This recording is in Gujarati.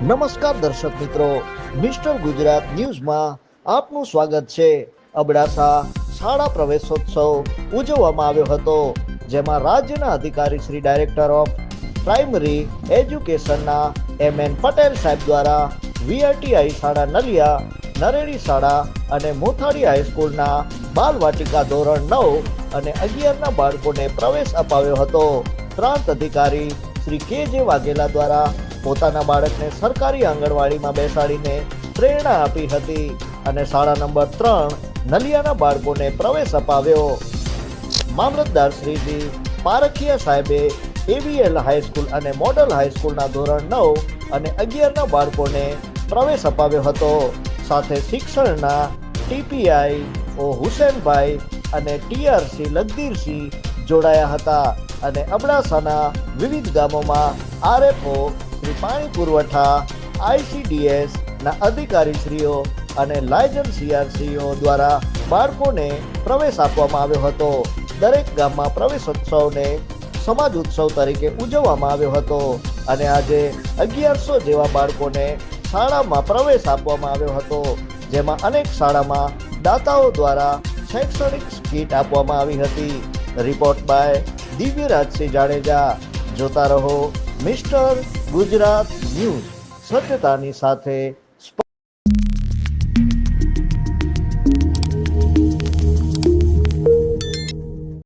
નમસ્કાર દર્શક મિત્રો, મિસ્ટર ગુજરાત ન્યૂઝમાં આપનું સ્વાગત છે. અબડાસા શાળા પ્રવેશોત્સવ ઉજવવામાં આવ્યો હતો, જેમાં રાજ્યના અધિકારી શ્રી ડાયરેક્ટર ઓફ પ્રાઇમરી એજ્યુકેશનના એમ એન પટેલ સાહેબ દ્વારા વીઆરટીઆઈ શાળા નલિયા, નરેડી શાળા અને મોથાડી હાઈસ્કૂલના બાલવાટિકા ધોરણ નવ અને અગિયારના બાળકોને પ્રવેશ અપાવ્યો હતો. પ્રાંત અધિકારી શ્રી કે જે વાઘેલા દ્વારા પોતાના બાળકને સરકારી આંગણવાડીમાં બેસાડીને પ્રેરણા આપી હતી અને શાળા નંબર ત્રણ નલિયાના બાળકોને પ્રવેશ અપાવ્યો. મામલતદાર શ્રીજી પારખિયા સાહેબે એવીએલ હાઈસ્કૂલ અને મોડલ હાઈસ્કૂલના ધોરણ નવ અને અગિયારના બાળકોને પ્રવેશ અપાવ્યો હતો. સાથે શિક્ષણના ટીપીઆઈ ઓ હુસેનભાઈ અને ટીઆરસી લગદીરસિંહ જોડાયા હતા અને અબડાસાના વિવિધ ગામોમાં આરએફઓ, શ્રી પાણી પુરવઠા, આઈસીડીએસ ના અધિકારીશ્રીઓ અને લાયજન સીઆરસીઓ દ્વારા બાળકોને પ્રવેશ આપવામાં આવ્યો હતો. દરેક ગામમાં પ્રવેશોત્સવને સમાજ ઉત્સવ તરીકે ઉજવવામાં આવ્યો હતો અને આજે અગિયારસો જેવા બાળકોને શાળામાં પ્રવેશ આપવામાં આવ્યો હતો, જેમાં અનેક શાળામાં દાતાઓ દ્વારા શૈક્ષણિક કીટ આપવામાં આવી હતી. રિપોર્ટ બાય દિવ્યરાજસિંહ જાડેજા જોતા રહો મિસ્ટર ગુજરાત ન્યૂઝ સત્યતાની સાથે